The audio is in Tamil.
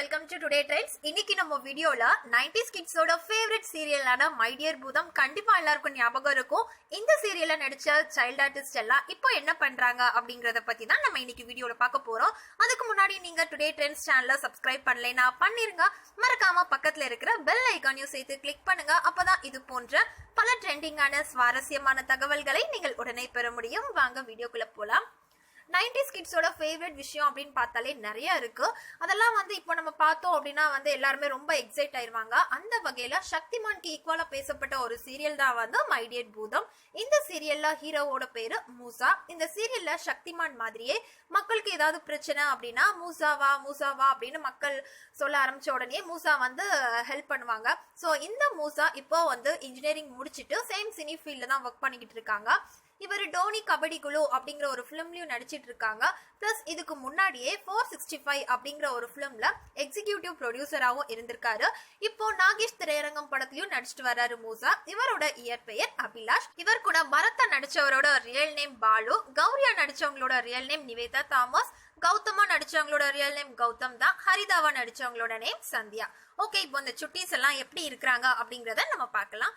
வெல்கம் டுடே ட்ரெண்ட்ஸ் இன்னைக்கு நம்ம வீடியோல 90s கிட்ஸோட ஃபேவரட் சீரியலான மைடியர் பூதம் கண்டிப்பா எல்லாருக்கும் ஞாபகம் இருக்கும். இந்த சீரியல்ல நடிச்ச சைல்ட் ஆர்டிஸ்ட் எல்லாம் இப்போ என்ன பண்றாங்க அப்படிங்கறத பத்தி தான் நம்ம இன்னைக்கு வீடியோல பார்க்க போறோம். அதுக்கு முன்னாடி நீங்க டுடே ட்ரெண்ட்ஸ் சேனல சப்ஸ்கிரைப் பண்ணலைனா பண்ணிருங்க. மறக்காம பக்கத்துல இருக்கிற பெல் ஐக்கானையும் சேர்த்து கிளிக் பண்ணுங்க. அப்பதான் இது போன்ற பல ட்ரெண்டிங்கான சுவாரஸ்யமான தகவல்களை நீங்கள் உடனே பெற முடியும். வாங்க வீடியோக்குள்ள போலாம். 90s கிட்ஸோட ஃபேவரட் விஷயம் அப்படின்னு பார்த்தாலே நிறைய இருக்கு. அதெல்லாம் வந்து இப்போ நம்ம பார்த்தோம் அப்படின்னா வந்து எல்லாருமே ரொம்ப எக்ஸைட் ஆயிருவாங்க. அந்த வகையில சக்திமான்க்கு ஈக்குவலா பேசப்பட்ட ஒரு சீரியல் தான் வந்து மைடியட் பூதம் இந்த சீரியல்ல ஹீரோவோட பேரு மூசா. இந்த சீரியல்ல சக்திமான் மாதிரியே மக்களுக்கு ஏதாவது பிரச்சனை அப்படின்னா மூசாவா மூசாவா அப்படின்னு மக்கள் சொல்ல ஆரம்பிச்ச உடனே மூசா வந்து ஹெல்ப் பண்ணுவாங்க. ஸோ இந்த மூசா இப்போ வந்து இன்ஜினியரிங் முடிச்சுட்டு சேம் சினி ஃபீல்டில் தான் ஒர்க் பண்ணிக்கிட்டு இருக்காங்க. இவர் டோனி கபடி குழு அப்படிங்கிற ஒரு ஃபிலிம்லயும் நடிச்சிட்டு இருக்காங்க பிளஸ் இதுக்கு முன்னாடியே ஃபோர் சிக்ஸ்டி ஃபைவ் அப்படிங்கிற ஒரு ஃபிலிம்ல எக்ஸிகியூட்டிவ் ப்ரொடியூசராகவும் இருந்திருக்காரு. இப்போ நாகேஷ் திரையரங்கம் படத்திலையும் நடிச்சிட்டு வர்றாரு மூசா. இவரோட இயற்பெயர் அபிலாஷ். இவர் கூட மரத்தா நடிச்சவரோட ரியல் நேம் பாலு. கௌரியா நடிச்சவங்களோட ரியல் நேம் நிவேதா தாமஸ். கௌதமா நடிச்சவங்களோட ரியல் நேம் கௌதம் தான். ஹரிதாவா நடிச்சவங்களோட நேம் சந்தியா. ஓகே இப்போ இந்த சுட்டீஸ் எல்லாம் எப்படி இருக்கிறாங்க அப்படிங்கறத நம்ம பார்க்கலாம்.